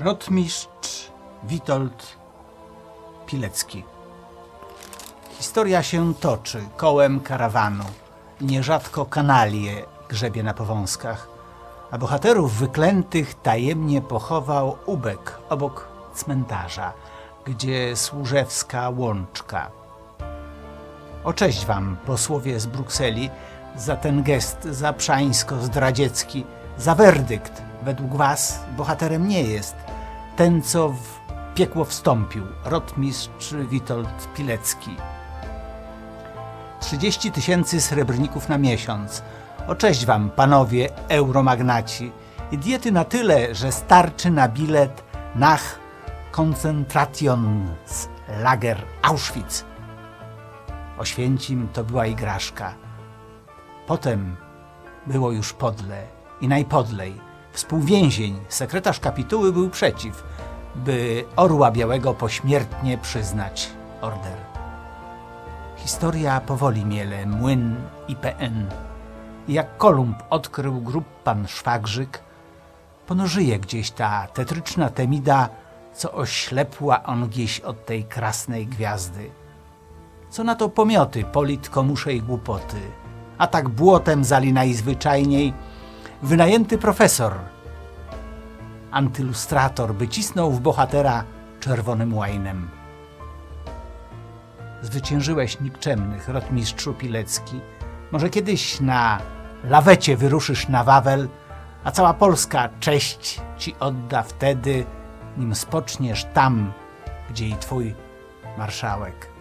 Rotmistrz Witold Pilecki. Historia się toczy kołem karawanu. Nierzadko kanalie grzebie na powązkach, a bohaterów wyklętych tajemnie pochował ubek obok cmentarza, gdzie służewska łączka. O cześć wam, posłowie z Brukseli, za ten gest zaprzańsko-zdradziecki, za werdykt. Według was bohaterem nie jest ten, co w piekło wstąpił, rotmistrz Witold Pilecki. 30 tysięcy srebrników na miesiąc. O cześć wam, panowie euromagnaci. I diety na tyle, że starczy na bilet nach Konzentrationslager Auschwitz. Oświęcim to była igraszka. Potem było już podle i najpodlej. Współwięzień, sekretarz kapituły był przeciw, by Orła Białego pośmiertnie przyznać order. Historia powoli miele, młyn. I jak Kolumb odkrył grób pan Szwagrzyk, ponożyje gdzieś ta tetryczna Temida, co oślepła on gdzieś od tej krasnej gwiazdy. Co na to pomioty, politkomuszej głupoty, a tak błotem zali najzwyczajniej wynajęty profesor, antylustrator, by cisnął w bohatera czerwonym łajnem. Zwyciężyłeś nikczemnych, rotmistrzu Pilecki. Może kiedyś na lawecie wyruszysz na Wawel, a cała Polska cześć ci odda wtedy, nim spoczniesz tam, gdzie i twój marszałek.